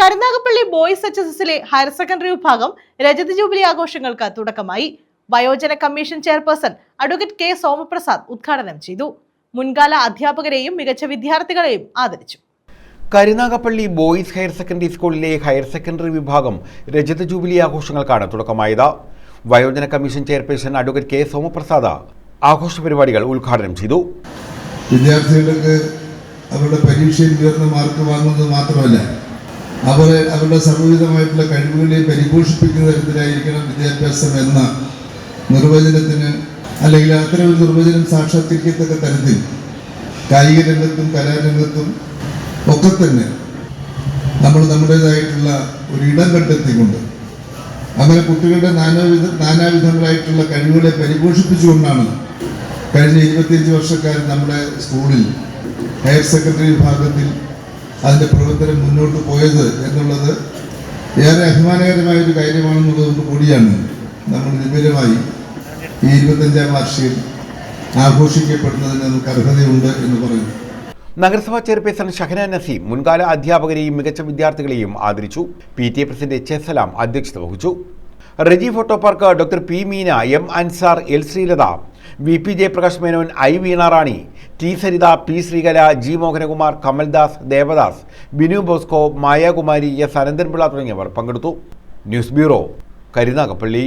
Karunagappally boys H S എസിലെ higher secondary വിഭാഗം രജത ജൂബിലി ആഘോഷങ്ങൾക്ക് തുടക്കമായി. വയോജന commission chairperson advocate K Somaprasad ഉദ്ഘാടനം ചെയ്തു. മുൻകാല അധ്യാപകരെയും മികച്ച വിദ്യാർത്ഥികളെയും ആദരിച്ചു. കരുനാഗപ്പള്ളി ബോയ്സ് ഹയർ സെക്കൻഡറി സ്കൂളിലെ ഹയർ സെക്കൻഡറി വിഭാഗം രജത ജൂബിലി ആഘോഷങ്ങൾക്കാണ് തുടക്കമായത്. വയോജന commission chairperson advocate K Somaprasad ആഘോഷ പരിപാടികൾ ഉദ്ഘാടനം ചെയ്തു. വിദ്യാർത്ഥികൾക്ക് അവരുടെ പരീക്ഷയിൽ ഉയർന്ന മാർക്ക് വാങ്ങുന്നത് മാത്രമല്ല അവരെ അവരുടെ സർവവിധമായിട്ടുള്ള കഴിവുകളെ പരിപോഷിപ്പിക്കുന്ന തരത്തിലായിരിക്കണം വിദ്യാഭ്യാസം എന്ന നിർവചനത്തിന് അല്ലെങ്കിൽ അത്തരം ഒരു നിർവചനം സാക്ഷാത്കരിക്കത്തക്ക തരത്തിൽ കായിക രംഗത്തും കലാരംഗത്തും ഒക്കെ തന്നെ നമ്മൾ നമ്മുടേതായിട്ടുള്ള ഒരു ഇടം കണ്ടെത്തിക്കൊണ്ട് അങ്ങനെ കുട്ടികളുടെ നാനാവിധ നാനാവിധങ്ങളായിട്ടുള്ള കഴിവുകളെ പരിപോഷിപ്പിച്ചുകൊണ്ടാണ് കഴിഞ്ഞ ഇരുപത്തിയഞ്ച് വർഷക്കാലം നമ്മുടെ സ്കൂളിൽ ഹയർ സെക്കൻഡറി വിഭാഗത്തിൽ അതിന്റെ പ്രവർത്തനം മുന്നോട്ട് പോയത് എന്നുള്ളത് ഏറെ അഭിമാനകരമായ ഒരു കാര്യമാണെന്നുള്ളതുകൊണ്ട് കൂടിയാണ് നമ്മൾ വിപുലമായി ഈ ഇരുപത്തഞ്ചാം വാർഷികം ആഘോഷിക്കപ്പെടുന്നതിന് നമുക്ക് അർഹതയുണ്ട് എന്ന് പറയുന്നു. നഗരസഭാ ചെയർപേഴ്സൺ ഷഹന നസീം മുൻകാല അധ്യാപകരെയും മികച്ച വിദ്യാർത്ഥികളെയും ആദരിച്ചു. P T A president H S Salam അധ്യക്ഷത വഹിച്ചു. Reji photo park doctor P Meena M Ansar L Sreelatha V P Jayaprakash Menon I Veena Rani T Saritha P Sreekala G Mohanakumar Kamaldas Devadas Binu Bosco Mayakumari S Ananthanpillai തുടങ്ങിയവർ പങ്കെടുത്തു. News bureau Karunagappally.